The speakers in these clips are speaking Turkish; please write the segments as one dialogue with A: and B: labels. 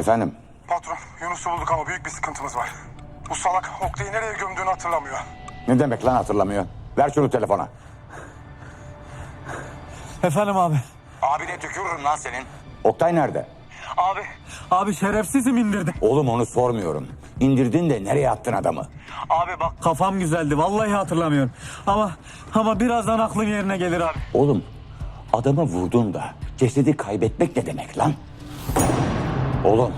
A: Efendim?
B: Patron, Yunus'u bulduk ama büyük bir sıkıntımız var. Bu salak Oktay'ı nereye gömdüğünü hatırlamıyor.
A: Ne demek lan hatırlamıyor? Ver şunu telefona.
C: Efendim abi.
A: Abine tükürürüm lan senin. Oktay nerede?
C: Abi. Abi şerefsizim indirdi.
A: Oğlum onu sormuyorum. İndirdin de nereye attın adamı?
C: Abi bak. Kafam güzeldi vallahi hatırlamıyorum. Ama ama birazdan aklım yerine gelir abi.
A: Oğlum adamı vurdun da cesedi kaybetmek ne demek lan? Oğlum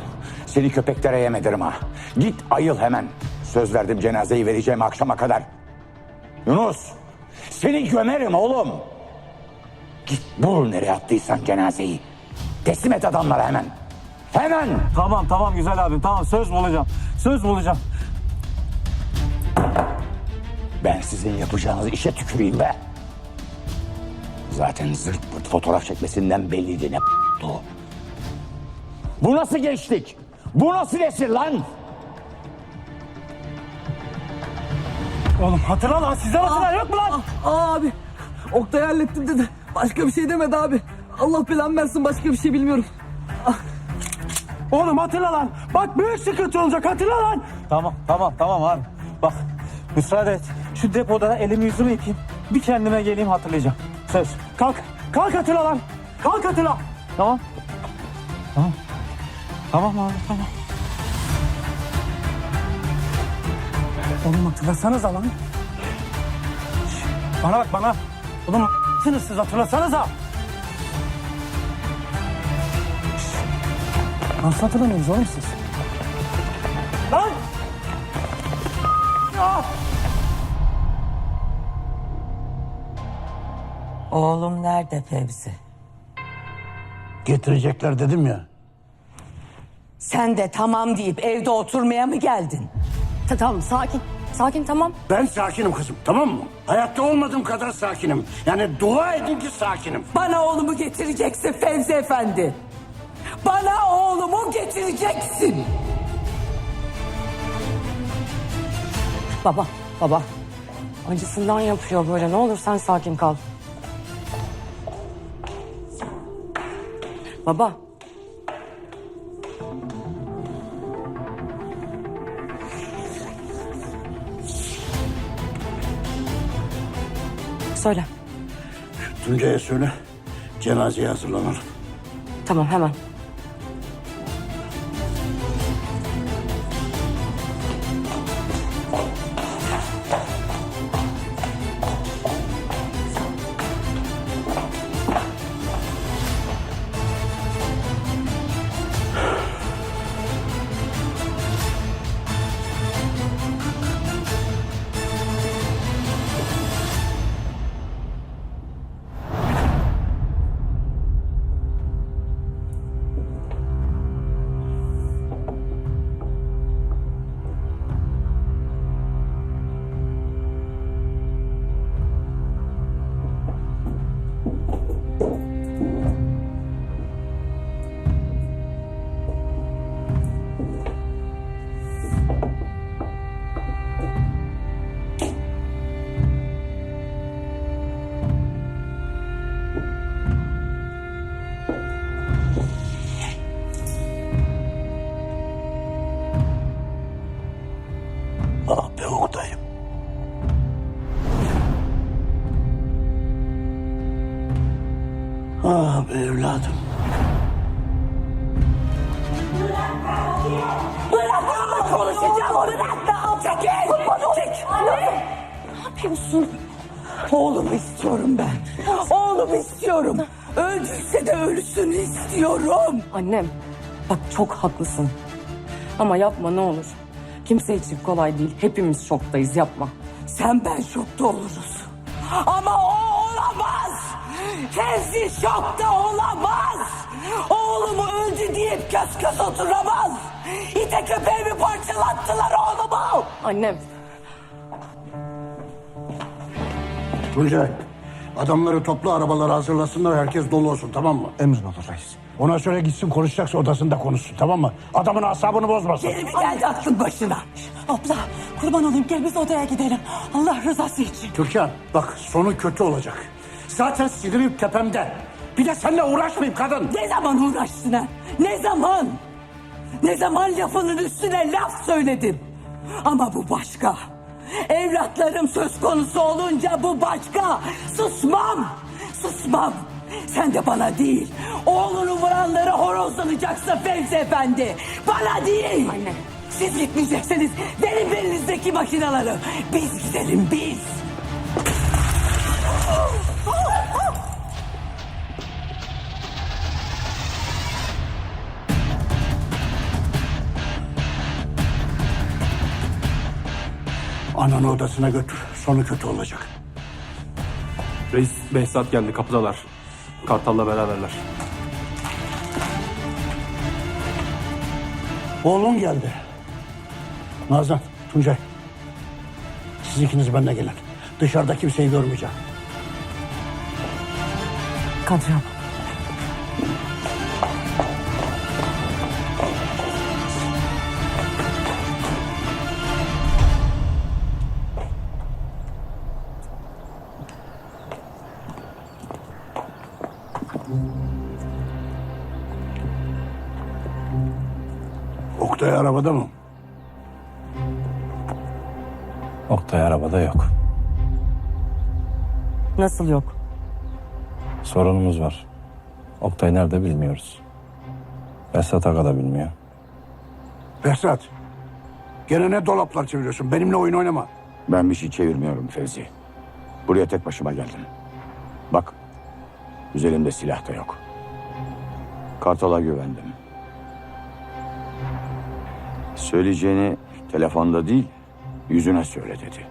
A: seni köpeklere yem ederim ha. Git ayıl hemen. Söz verdim cenazeyi vereceğim akşama kadar. Yunus seni gömerim oğlum. Git bul nereye attıysan cenazeyi. Teslim et adamlara hemen. Hemen.
C: Tamam tamam güzel abim tamam söz bulacağım. Söz bulacağım.
A: Ben sizin yapacağınız işe tüküreyim be. Zaten zırt pırt fotoğraf çekmesinden belliydi ne o. Bu nasıl gençlik? Bu nasıl nesil lan?
C: Oğlum hatırla lan size hatırla yok mu lan?
D: Aa, abi Oktay hallettim dedi. Başka bir şey demedi abi. Allah belamı versin başka bir şey bilmiyorum.
C: Oğlum hatırla lan. Bak büyük sıkıntı olacak hatırla lan. Tamam tamam tamam abi. Bak müsaade et. Şu depoda elimi yüzümü yıkayayım. Bir kendime geleyim hatırlayacağım. Söz. Kalk. Kalk hatırla lan. Kalk hatırla. Tamam. Tamam. Tamam abi tamam. Oğlum hatırlasanıza lan. Bana bak bana. Oğlum sınırsız siz hatırlasanıza. Nasıl hatırlamıyorsunuz oğlum siz? Lan!
E: Oğlum nerede Fevzi?
F: Getirecekler dedim ya.
E: Sen de tamam deyip evde oturmaya mı geldin?
G: Ta- Tamam sakin. Sakin tamam.
F: Ben sakinim kızım tamam mı? Hayatta olmadığım kadar sakinim. Yani dua edin ki sakinim.
E: Bana oğlumu getireceksin Fevzi Efendi. Bana oğlumu getireceksin.
G: Baba baba. Acısından yapıyor böyle. Ne olur sen sakin kal. Baba. Söyle.
F: Tuncay'a söyle cenazeye hazırlanalım.
G: Tamam hemen.
F: Ah be evladım.
E: Konuşacağım onu ben. Çekil. Çek.
G: Ne yapıyorsun?
E: Oğlumu istiyorum ben. Oğlumu istiyorum. Öldüyse de ölüsünü istiyorum.
G: Annem bak çok haklısın. Ama yapma ne olur. Kimse için kolay değil. Hepimiz şoktayız yapma.
E: Sen ben şokta oluruz. Ama o. Fevzi şokta olamaz. Oğlumu öldü deyip göz göz oturamaz. İte köpeğimi parçalattılar oğlumu.
G: Annem
F: Tuncay adamları toplu arabalara hazırlasınlar herkes dolu olsun tamam mı?
C: Emrin olur reis.
F: Ona söyle gitsin konuşacaksa odasında konuşsun tamam mı? Adamın asabını bozmasın.
E: Geri mi geldi aklın başına?
H: Abla kurban olayım gel biz odaya gidelim. Allah rızası için.
F: Türkan bak sonu kötü olacak. Zaten sinirim tepemde. Bir de seninle uğraşmayayım kadın.
E: Ne zaman uğraştın ha? Ne zaman? Ne zaman lafının üstüne laf söyledim. Ama bu başka. Evlatlarım söz konusu olunca bu başka. Susmam. Susmam. Sen de bana değil. Oğlunu vuranlara horozlanacaksın Fevzi Efendi. Bana değil.
G: Anne.
E: Siz gitmeyeceksiniz. Benim belinizdeki makinaları. Biz gidelim biz.
F: Ananı odasına götür. Sonu kötü olacak.
I: Reis Behzat geldi kapıdalar. Kartal'la beraberler.
F: Oğlun geldi. Nazan, Tuncay. Siz ikiniz benimle gelin. Dışarıda kimseyi görmeyeceğim.
G: Kadri abla. Nasıl yok?
J: Sorunumuz var. Oktay nerede bilmiyoruz. Esat Aga da bilmiyor.
F: Behzat. Gene ne dolaplar çeviriyorsun? Benimle oyun oynama.
A: Ben bir şey çevirmiyorum Fevzi. Buraya tek başıma geldim. Bak, üzerimde silah da yok. Kartal'a güvendim. Söyleyeceğini telefonda değil, yüzüne söyle dedi.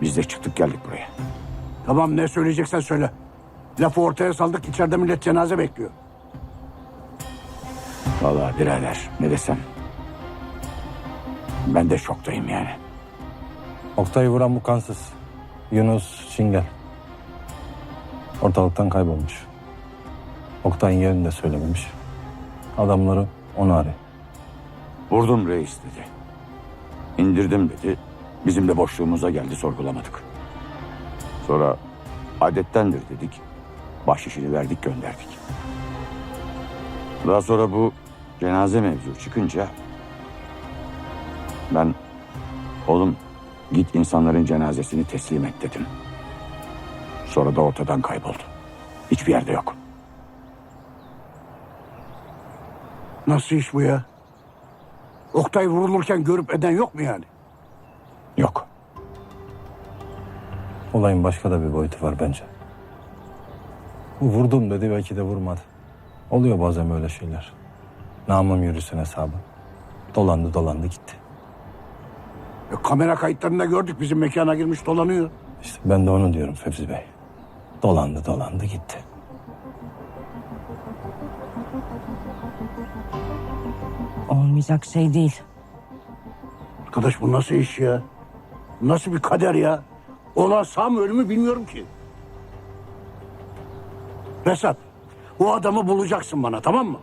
A: Biz de çıktık geldik buraya.
F: Tamam ne söyleyeceksen söyle. Lafı ortaya saldık içeride millet cenaze bekliyor.
A: Vallahi birader ne desem. Ben de şoktayım yani.
J: Oktay'ı vuran bu kansız. Yunus Çingel. Ortalıktan kaybolmuş. Oktay'ın yerini de söylememiş. Adamları onu arıyor.
A: Vurdum reis dedi. İndirdim dedi. Bizim de boşluğumuza geldi sorgulamadık. Sonra adettendir dedik. Bahşişini verdik gönderdik. Daha sonra bu cenaze mevzu çıkınca ben oğlum git insanların cenazesini teslim et dedim. Sonra da ortadan kayboldu. Hiçbir yerde yok.
F: Nasıl iş bu ya? Oktay vurulurken görüp eden yok mu yani?
A: Yok.
J: Olayın başka da bir boyutu var bence. Vurdum dedi belki de vurmadı. Oluyor bazen böyle şeyler. Namım yürüsün hesabı. Dolandı dolandı gitti.
F: E, kamera kayıtlarında gördük bizim mekana girmiş dolanıyor.
J: İşte ben de onu diyorum Fevzi Bey. Dolandı dolandı gitti.
G: Olmayacak şey değil.
F: Arkadaş bu nasıl iş ya? Bu Nasıl bir kader ya? Olan sağ mı ölümü bilmiyorum ki. Vesat, o adamı bulacaksın bana tamam mı?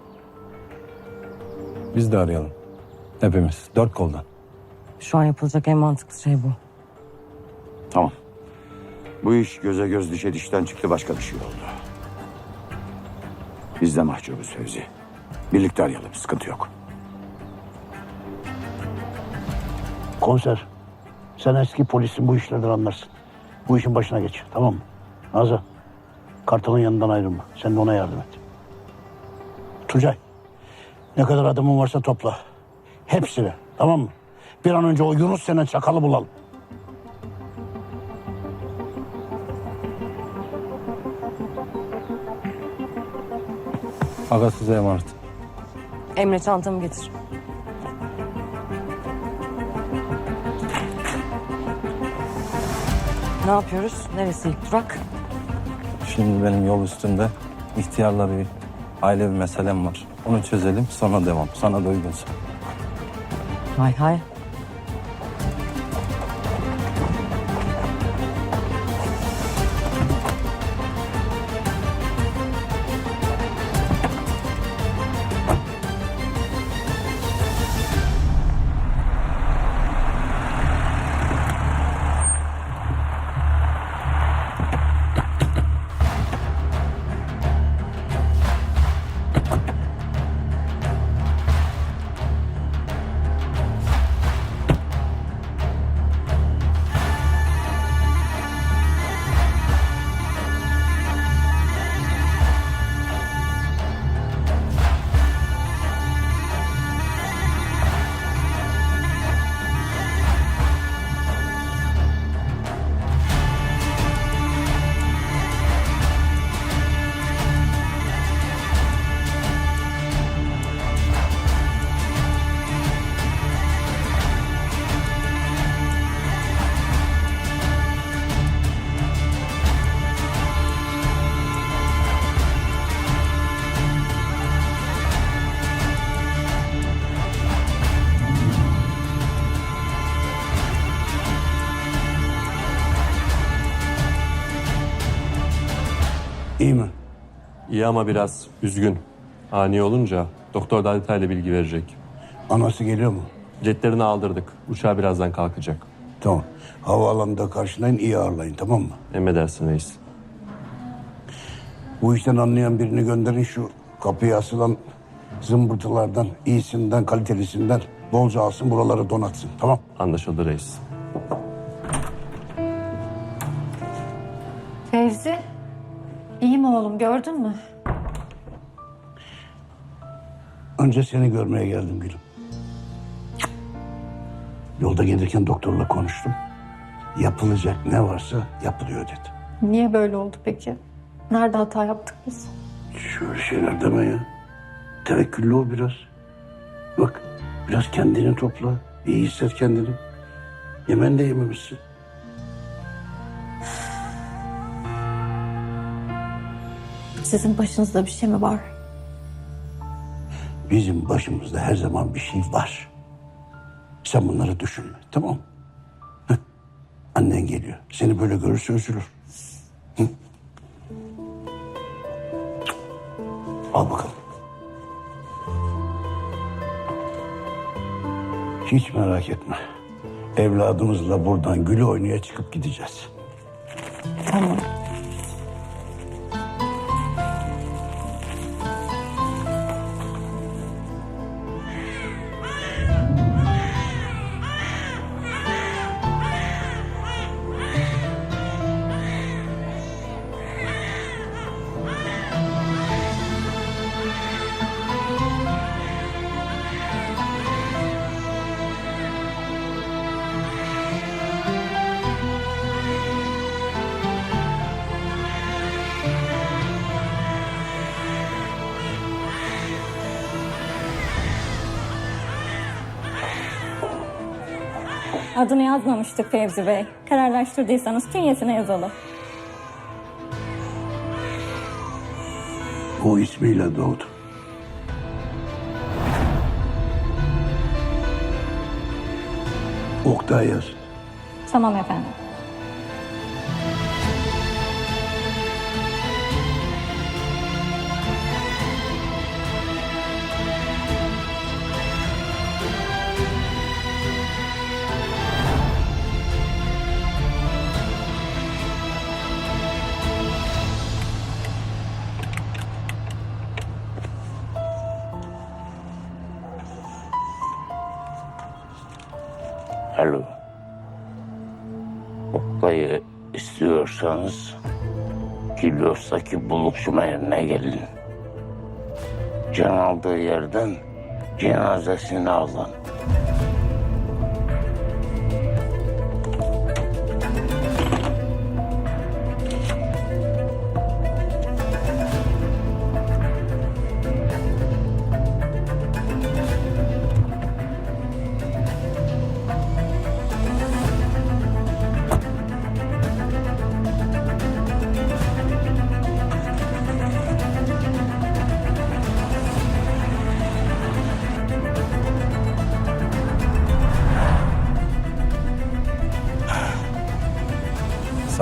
J: Biz de arayalım. Hepimiz dört koldan.
G: Şu an yapılacak en mantıklı şey bu.
A: Tamam. Bu iş göze göz dişe dişten çıktı başka bir şey oldu. Biz de mahcubuz Fevzi. Birlikte arayalım sıkıntı yok.
F: Komiser, sen eski polisin bu işlerden anlarsın. Bu işin başına geç tamam mı? Nazan, Kartal'ın yanından ayrılma. Sen de ona yardım et. Tuncay, ne kadar adamın varsa topla. Hepsini tamam mı? Bir an önce o Yunus denen çakalı bulalım.
J: Aga size emanet.
G: Emre çantamı getir. Ne yapıyoruz? Neresi ilk durak?
J: Şimdi benim yol üstünde ihtiyarla bir aile bir meselem var. Onu çözelim sonra devam. Sana da uygunsa.
G: Hay hay.
F: İyi
I: ama biraz üzgün. Ani olunca doktor daha detaylı bilgi verecek.
F: Anası geliyor mu?
I: Biletlerini aldırdık. Uçağı birazdan kalkacak.
F: Tamam. Havaalanında karşılayın, iyi ağırlayın tamam mı?
I: Emredersin reis.
F: Bu işten anlayan birini gönderin şu kapıya asılan zımbırtılardan, iyisinden, kalitelisinden bolca alsın buraları donatsın. Tamam.
I: Anlaşıldı reis.
K: Fevzi, iyi mi oğlum gördün mü?
F: Önce seni görmeye geldim gülüm. Yolda gelirken doktorla konuştum. Yapılacak ne varsa yapılıyor dedi.
K: Niye böyle oldu peki? Nerede hata yaptık biz?
F: Şöyle şeyler deme ya. Tevekküllü ol biraz. Bak biraz kendini topla. İyi hisset kendini. Yemen de yememişsin.
K: Sizin başınızda bir şey mi var?
F: Bizim başımızda her zaman bir şey var. Sen bunları düşünme tamam mı? Annen geliyor. Seni böyle görürse üzülür. Hı? Al bakalım. Hiç merak etme. Evladımızla buradan gülü oynaya çıkıp gideceğiz.
K: Tamam.
L: Adını yazmamıştık Fevzi Bey. Kararlaştırdıysanız künyesine yazalım.
F: O ismiyle doğdu. Oktay yaz.
L: Tamam efendim.
M: Alo. Oktay'ı istiyorsanız Kilyos'taki buluşma yerine gelin. Can aldığı yerden cenazesini alın.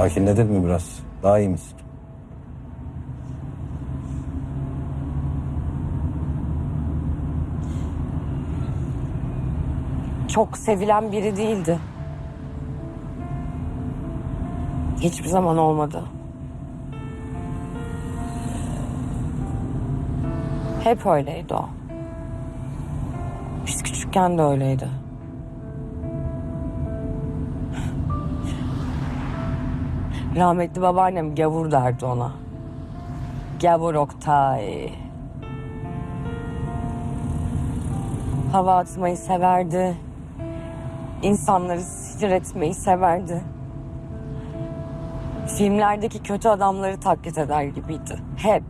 J: Sakinledin mi biraz? Daha iyi misin?
E: Çok sevilen biri değildi. Hiçbir zaman olmadı. Hep öyleydi o. Biz küçükken de öyleydi. Rahmetli babaannem gavur derdi ona. Gavur Oktay. Hava atmayı severdi. İnsanları sinir etmeyi severdi. Filmlerdeki kötü adamları taklit eder gibiydi. Hep.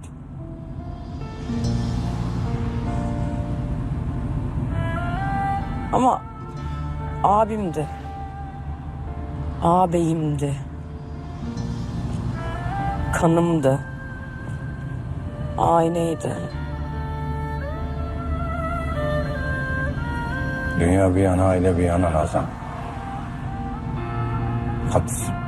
E: Ama abimdi. Ağabeyimdi. Kanımdı. Aynıydı.
J: Dünya bir yana, aile bir yana Nazan. Haklısın.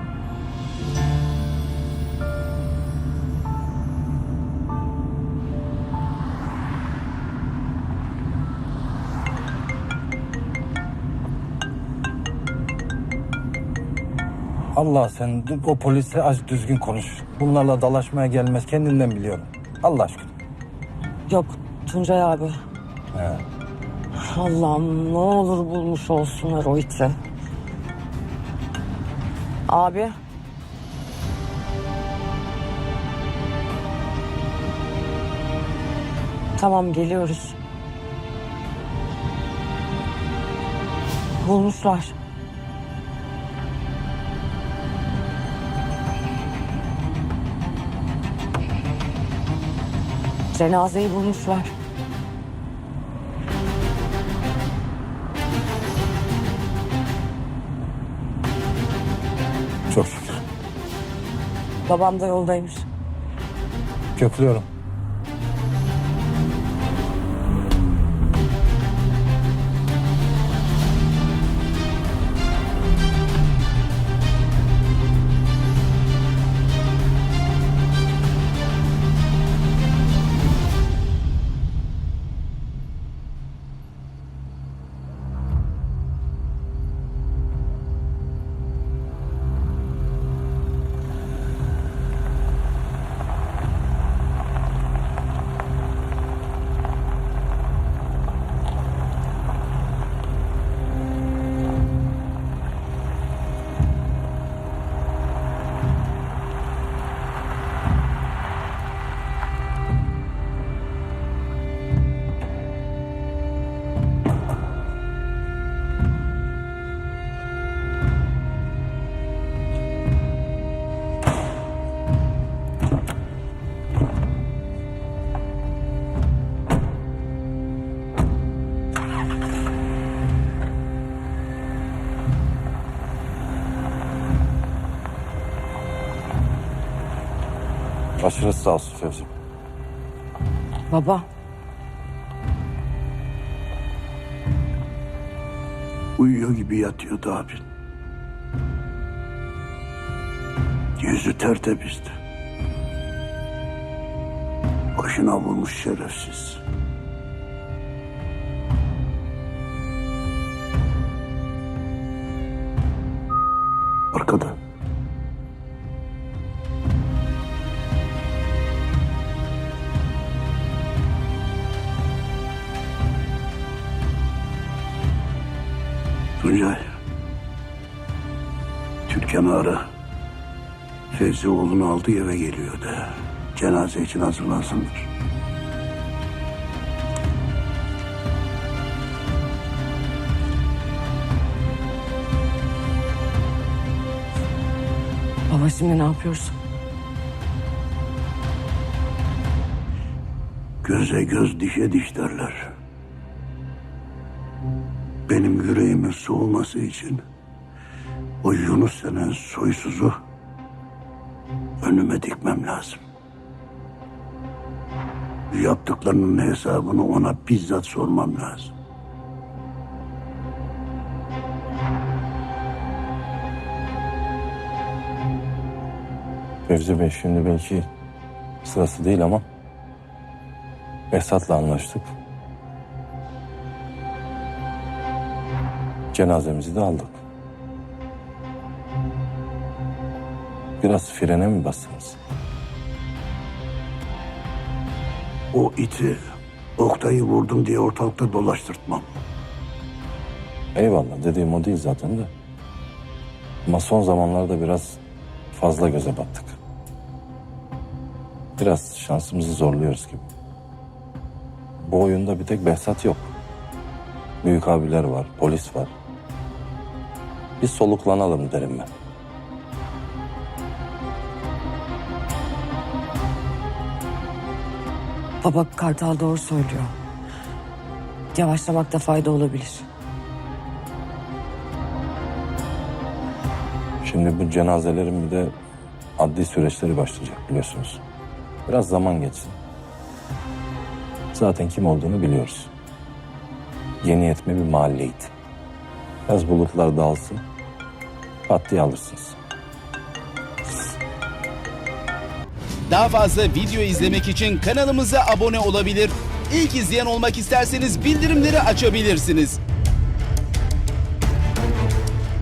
J: Allah sen o polise az düzgün konuş. Bunlarla dalaşmaya gelmez kendinden biliyorum. Allah aşkına.
E: Yok Tuncay abi. Allah'ım ne olur bulmuş olsunlar o iti. Abi. Tamam geliyoruz. Bulmuşlar. Cenazeyi bulmuşlar.
J: Çok şükür.
E: Babam da yoldaymış.
J: Köklüyorum. Başınız sağ olsun Fevzi.
E: Baba.
F: Uyuyor gibi yatıyordu abin. Yüzü tertemizdi. Başına vurmuş şerefsiz. Arkada. Tuncay. Türkan'ı ara. Fevzi oğlunu aldı eve geliyor de. Cenaze için hazırlansınlar.
E: Baba şimdi ne yapıyoruz?
F: Göze göz dişe diş derler. Benim yüreğimin soğuması için o Yunus denen soysuzu önüme dikmem lazım. Yaptıklarının hesabını ona bizzat sormam lazım.
J: Fevzi Bey şimdi belki sırası değil ama Esat'la anlaştık. Cenazemizi de aldık. Biraz frene mi bastınız?
F: O iti Oktay'ı vurdum diye ortalıkta dolaştırtmam.
J: Eyvallah dediğim o değil zaten de. Ama son zamanlarda biraz fazla göze battık. Biraz şansımızı zorluyoruz gibi. Bu oyunda bir tek Behzat yok. Büyük abiler var, polis var. Bir soluklanalım derim ben.
E: Baba Kartal doğru söylüyor. Yavaşlamakta fayda olabilir.
J: Şimdi bu cenazelerin bir de adli süreçleri başlayacak biliyorsunuz. Biraz zaman geçsin. Zaten kim olduğunu biliyoruz. Yeni yetme bir mahalleydi. Biraz bulutlar dağılsın. Pat alırsınız.
N: Daha fazla video izlemek için kanalımıza abone olabilir. İlk izleyen olmak isterseniz bildirimleri açabilirsiniz.